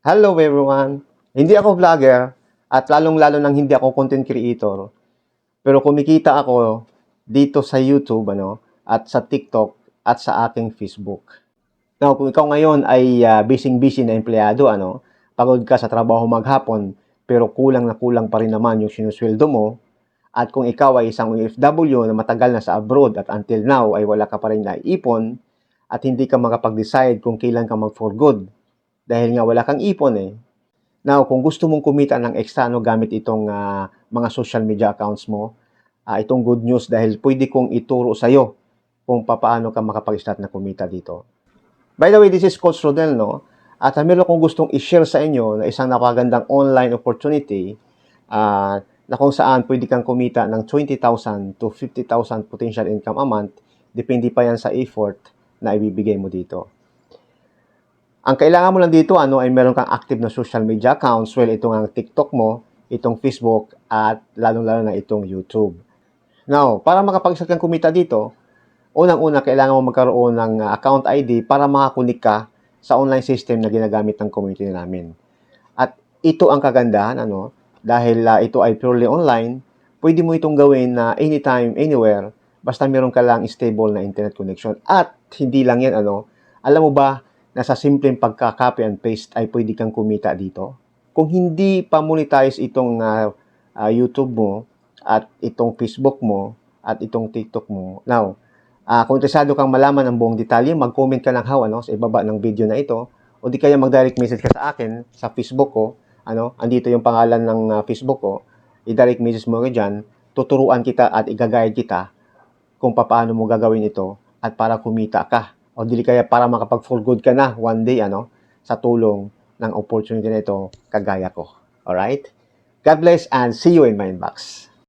Hello everyone! Hindi ako vlogger at lalong-lalo nang hindi ako content creator. Pero kumikita ako dito sa YouTube ano, at sa TikTok at sa aking Facebook. Now, kung ikaw ngayon ay uh, busy-busy na empleyado, ano, pagod ka sa trabaho maghapon, pero kulang na kulang pa rin naman yung sinusweldo mo, at kung ikaw ay isang OFW na matagal na sa abroad at until now ay wala ka pa rin naipon, at hindi ka makapag-decide kung kailan ka mag-for good, dahil nga wala kang ipon eh. Now, kung gusto mong kumita ng extra no, gamit itong ah, mga social media accounts mo, ah, itong good news dahil pwede kong ituro sa'yo kung paano ka makapag-start na kumita dito. By the way, this is Coach Rodel, no? At uh, meron kong gustong i-share sa inyo na isang napagandang online opportunity ah, na kung saan pwede kang kumita ng 20,000 to 50,000 potential income a month. Depende pa yan sa effort na ibibigay mo dito. Ang kailangan mo lang dito ano ay meron kang active na social media accounts. Well, itong ang TikTok mo, itong Facebook, at lalong-lalo na itong YouTube. Now, para makapag-start kang kumita dito, unang-una kailangan mo magkaroon ng uh, account ID para makakunik ka sa online system na ginagamit ng community namin. At ito ang kagandahan ano, dahil uh, ito ay purely online, pwede mo itong gawin na anytime, anywhere, basta meron ka lang stable na internet connection. At hindi lang yan ano, alam mo ba na sa simpleng pagka-copy and paste ay pwede kang kumita dito? Kung hindi pa monetize itong uh, uh, YouTube mo at itong Facebook mo at itong TikTok mo. Now, uh, kung interesado kang malaman ang buong detalye, mag-comment ka lang how ano, sa ibaba ng video na ito o di kaya mag-direct message ka sa akin sa Facebook ko. Ano, andito yung pangalan ng uh, Facebook ko. I-direct message mo ka dyan. Tuturuan kita at i-guide kita kung paano mo gagawin ito at para kumita ka o dili kaya para makapag full good ka na one day ano sa tulong ng opportunity na ito kagaya ko. Alright? God bless and see you in my inbox.